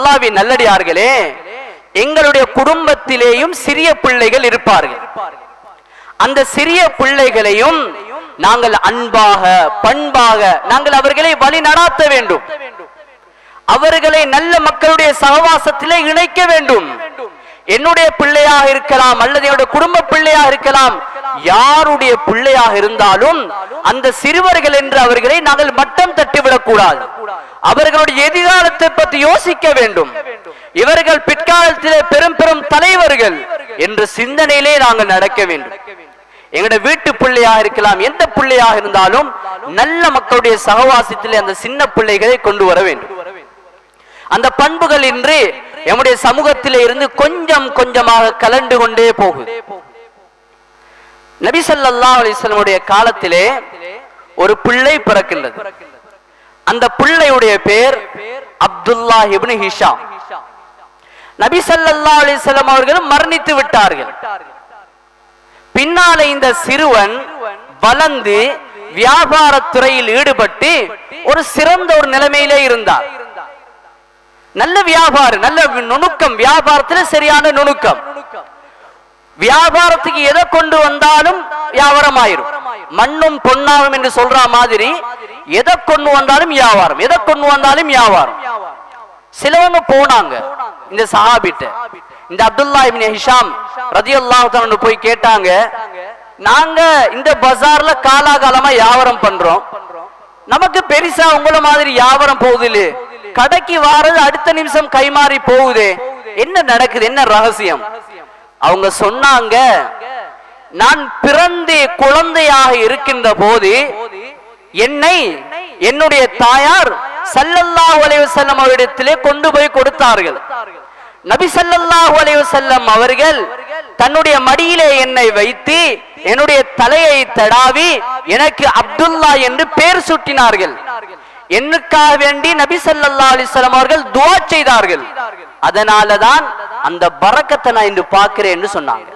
அல்லாவின் நல்லடியார்களே எங்களுடைய குடும்பத்திலேயும் சிறிய பிள்ளைகள் இருப்பார்கள். அந்த சிறிய பிள்ளைகளையும் நாங்கள் அன்பாக பண்பாக நாங்கள் அவர்களை வழி நடாத்த வேண்டும். அவர்களை நல்ல மக்களுடைய சகவாசத்திலே இணைக்க வேண்டும். என்னுடைய பிள்ளையாக இருக்கலாம் அல்லது என்னுடைய குடும்ப பிள்ளையாக இருக்கலாம் யாருடைய பிள்ளையாக இருந்தாலும் அந்த சிறுவர்கள் என்று அவர்களை நாங்கள் மட்டம் தட்டிவிடக் கூடாது. அவர்களுடைய எதிர்காலத்தை பற்றி யோசிக்க வேண்டும். இவர்கள் பிற்காலத்திலே பெரும் பெரும் தலைவர்கள் என்ற சிந்தனையிலே நாங்கள் நடக்க வேண்டும். எங்களுடைய வீட்டு பிள்ளையாக இருக்கலாம் எந்த பிள்ளையாக இருந்தாலும் நல்ல மக்களுடைய சகவாசத்திலே அந்த சின்ன பிள்ளைகளை கொண்டு வர வேண்டும். அந்த பண்புகள் இன்று எம்முடைய சமூகத்திலே இருந்து கொஞ்சம் கொஞ்சமாக கலண்டு கொண்டே போகுது. நபிசல்லா அலிஸ்லமுடைய காலத்திலே ஒரு பிள்ளை பிறக்கின்றது. அந்த பிள்ளையுடைய பேர் அப்துல்லா இப்னு ஹிஷாம். நபி ஸல்லல்லாஹு அலைஹி அவர்கள் மரணித்து விட்டார்கள். பின்னாலே இந்த சிறுவன் வளர்ந்து வியாபாரத்துறையில் ஈடுபட்டு ஒரு சிறந்த ஒரு நிலைமையிலே இருந்தார் நல்ல வியாபாரம் நல்ல நுணுக்கம் வியாபாரத்துல சரியான நுணுக்கம். வியாபாரத்துக்கு எதை கொண்டு வந்தாலும் வியாபாரம் ஆயிரும் மண்ணும் பொன்னாகும் என்று சொல்ற மாதிரி எதை கொண்டு வந்தாலும் வியாபாரம். எதை கொண்டு வந்தாலும் வியாபாரம். சிலவங்க போனாங்க. இந்த சஹாபிட்ட. இந்த அப்துல்லா இப்னு ஹிஷாம் ரதியல்லாஹு போய் கேட்டாங்க நாங்க இந்த பஜார்ல காலாகாலமா வியாபாரம் பண்றோம். நமக்கு பெருசா உங்கள மாதிரி வியாபாரம் போகுதுல்ல. கடைக்கு வாரது அடுத்த நிமிஷம் கைமாறி போகுதே. என்ன நடக்குது? என்ன ரகசியம்? அவங்க சொன்னாங்க நான் பிறந்தே குழந்தையாக இருக்கின்ற போது என்னை என்னுடைய தாயார் சல்லல்லா அலைஹி செல்லம் அவரிடத்திலே கொண்டு போய் கொடுத்தார்கள். நபி சல்லல்லா அலைஹி செல்லம் அவர்கள் தன்னுடைய மடியிலே என்னை வைத்து என்னுடைய தலையை தடாவி எனக்கு அப்துல்லா என்று பெயர் சுட்டினார்கள். என்னுக்காக வேண்டி நபி ஸல்லல்லாஹு அலைஹி அவர்கள் துவா செய்தார்கள். அதனால தான் அந்த பறக்கத்தை நான் இன்று பார்க்கிறேன் என்று சொன்னாங்க.